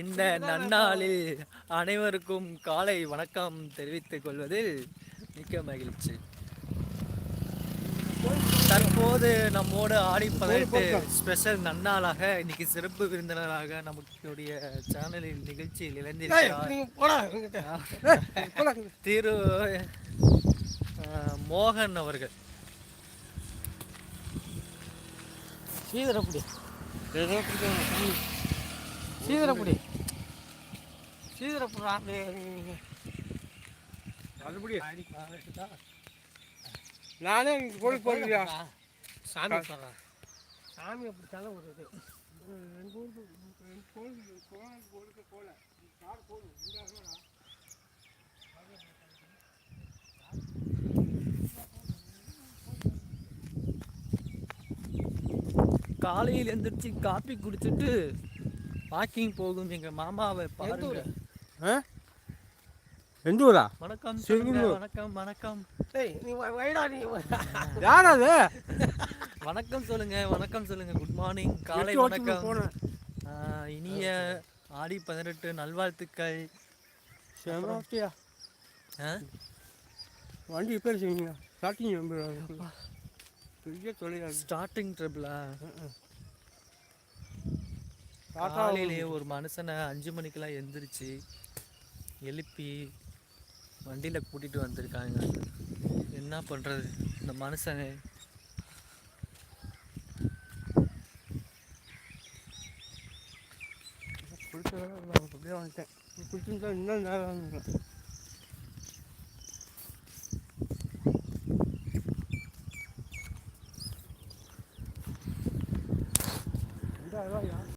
இந்த நன்னாளில் அனைவருக்கும் காலை வணக்கம் தெரிவித்துக் கொள்வதில் மிக்க மகிழ்ச்சி. தற்போது நம்மோடு ஆடி பதினெட்டு ஸ்பெஷல் நன்னாளாக இன்னைக்கு சிறப்பு விருந்தினராக நம்மளுடைய சேனலில் நிகழ்ச்சியில் இங்கிட்ட. திரு மோகன் அவர்கள். சீதரப்புடி சீதரப்புடி சீதரப்புடா அதுபடி நானே இங்கே கோயில் போகலையா சாமி சொல்கிறேன் சாமி அப்படித்தானே ஒரு இது. ஊருக்கு ரெண்டு கோயில். கோயில் காலையில் எந்திரிச்சு காப்பி குடிச்சிட்டு வாக்கிங் போகும். எங்க மாமாவை பாருங்க. ஊரு? எந்த ஊரா? வணக்கம் சொல்லுங்க. வணக்கம் வணக்கம். டேய் நீ வ- வைடா நீ. யார் அது? வணக்கம் சொல்லுங்க வணக்கம் சொல்லுங்க. குட் மார்னிங் காலை வணக்கம். இனிய ஆடி பதினெட்டு நல்வாழ்த்துக்கள். ஆ? வண்டி ரிப்பேர் செய்யுங்க ஸ்டார்டிங் பெரிய தொழிலாளி. ஸ்டார்டிங் ட்ரிபிளா காலையிலேயே ஒரு மனுஷனை அஞ்சு மணிக்கெல்லாம் எந்திரிச்சு எழுப்பி வண்டியில் கூட்டிகிட்டு வந்திருக்காங்க. என்ன பண்ணுறது இந்த மனுஷனை. அப்படியே வந்துட்டேன். குடிச்சிருந்தா இன்னும் நேரம். Claro.